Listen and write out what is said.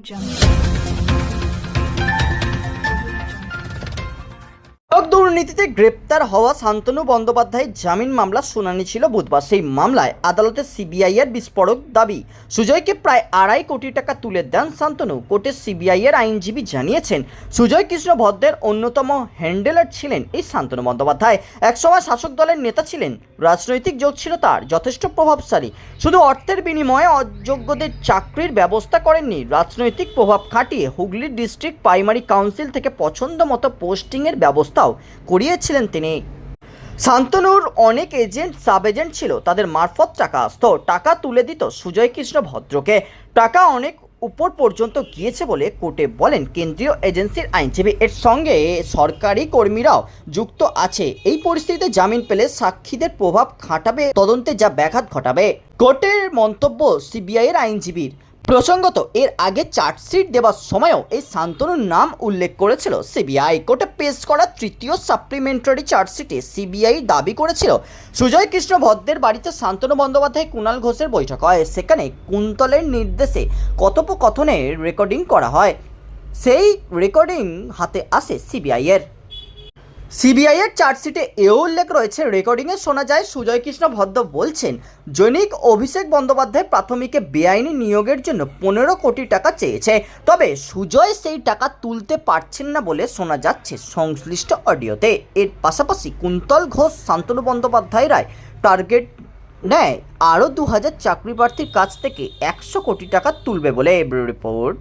jump. দুর্নীতিতে গ্রেপ্তার হওয়া শান্তনু বন্দ্যোপাধ্যায়ের জামিন মামলা শুনানি ছিল বুধবার। সেই মামলায় আদালতে সিবিআই এর বিস্ফোরক দাবি। সুজয়কে প্রায় আড়াই কোটি টাকা তুলে দেন শান্তনু। কোর্টে সিবিআই এর আইনজীবী জানিয়েছেন, সুজয় কৃষ্ণ ভদ্রের অন্যতম হ্যান্ডেলার ছিলেন এই শান্তনু বন্দ্যোপাধ্যায়। একসময় শাসক দলের নেতা ছিলেন। রাজনৈতিক যোগ ছিল তার, যথেষ্ট প্রভাবশালী। শুধু অর্থের বিনিময়ে অযোগ্যদের চাকরির ব্যবস্থা করেননি। রাজনৈতিক প্রভাব খাটিয়ে হুগলি ডিস্ট্রিক্ট প্রাইমারি কাউন্সিল থেকে পছন্দ মতো পোস্টিংয়ের ব্যবস্থাও করিয়েছিলেন তিনি। শান্তনুর অনেক এজেন্ট সাব এজেন্ট ছিল, তাদের মারফত টাকা আসতো। টাকা তুলে দিত সুজয় কৃষ্ণ ভদ্রকে। টাকা অনেক উপর পর্যন্ত গিয়েছে বলে কোর্টে বলেন কেন্দ্রীয় এজেন্সির আইনজীবী। এর সঙ্গে সরকারি কর্মীরাও যুক্ত আছে। এই পরিস্থিতিতে জামিন পেলে সাক্ষীদের প্রভাব খাটাবে, তদন্তে যা ব্যাঘাত ঘটাবে। কোর্টের মন্তব্য সিবিআইয়ের আইনজীবীর। প্রসঙ্গত, এর আগে চার্জশিট দেওয়ার সময়ও এই শান্তনুর নাম উল্লেখ করেছিল। সিবিআই কোর্টে পেশ করা তৃতীয় সাপ্লিমেন্টারি চার্জশিটে সিবিআই দাবি করেছিল, সুজয় কৃষ্ণ ভদ্রের বাড়িতে শান্তনু বন্দ্যোপাধ্যায় কুণাল ঘোষের বৈঠক হয়। সেখানে কুন্তলের নির্দেশে কথোপকথনের রেকর্ডিং করা হয়। সেই রেকর্ডিং হাতে আসে সিবিআই এর সিবিআই এর চার্জশিটে এও উল্লেখ রয়েছে, রেকর্ডিংয়ে শোনা যায় সুজয় কৃষ্ণ ভদ্র বলছেন, জৈনিক অভিষেক বন্দ্যোপাধ্যায় প্রাথমিকে বেআইনি নিয়োগের জন্য পনেরো কোটি টাকা চেয়েছে, তবে সুজয় সেই টাকা তুলতে পারছেন না বলে শোনা যাচ্ছে সংশ্লিষ্ট অডিওতে। এর পাশাপাশি কুন্তল ঘোষ, শান্তনু বন্দ্যোপাধ্যায় রায় টার্গেট নেয় আরও দু হাজার চাকরি প্রার্থীর কাছ থেকে একশো কোটি টাকা তুলবে বলে রিপোর্ট।